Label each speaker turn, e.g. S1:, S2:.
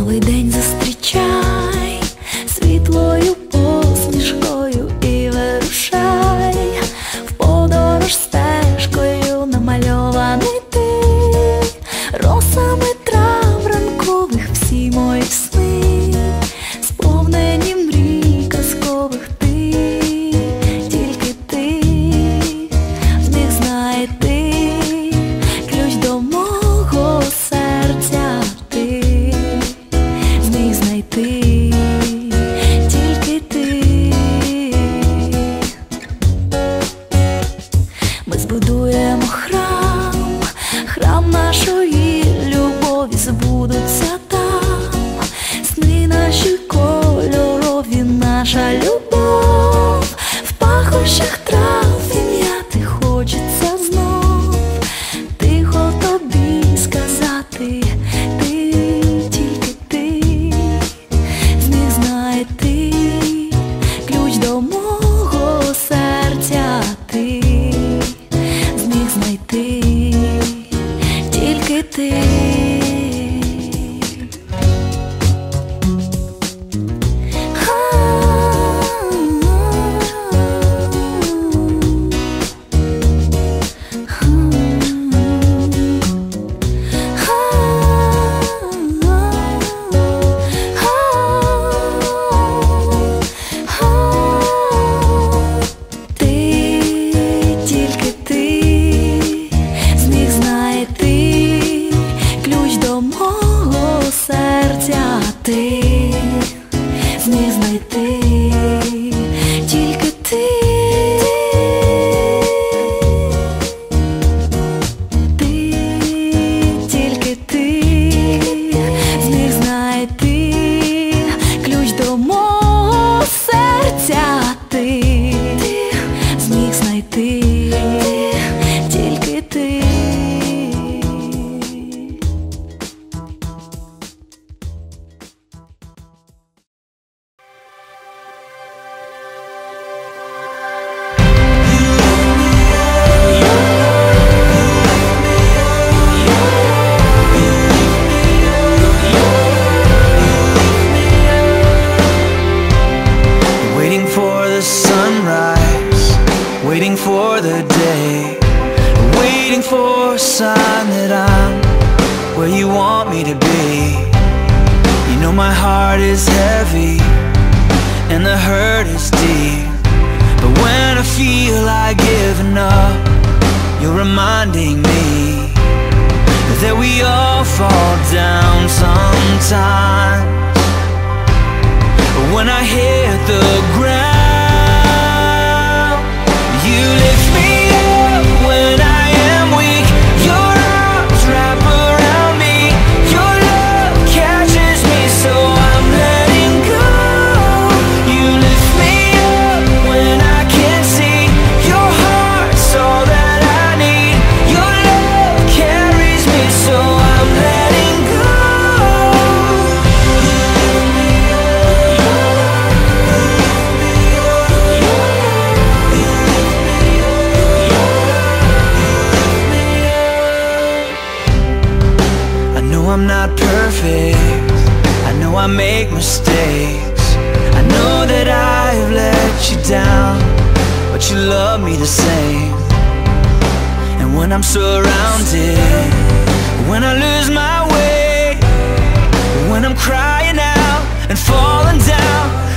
S1: Новий день зустрічав. Нашу и любовь збудуться. see. Where you want me to be. You know my heart is heavy And the hurt is deep. But when I feel like giving up You're reminding me That we all fall down sometimes. When I hit the ground know I'm not perfect. I know I make mistakes. I know that I've let you down But you love me the same. And when I'm surrounded When I lose my way When I'm crying out and falling down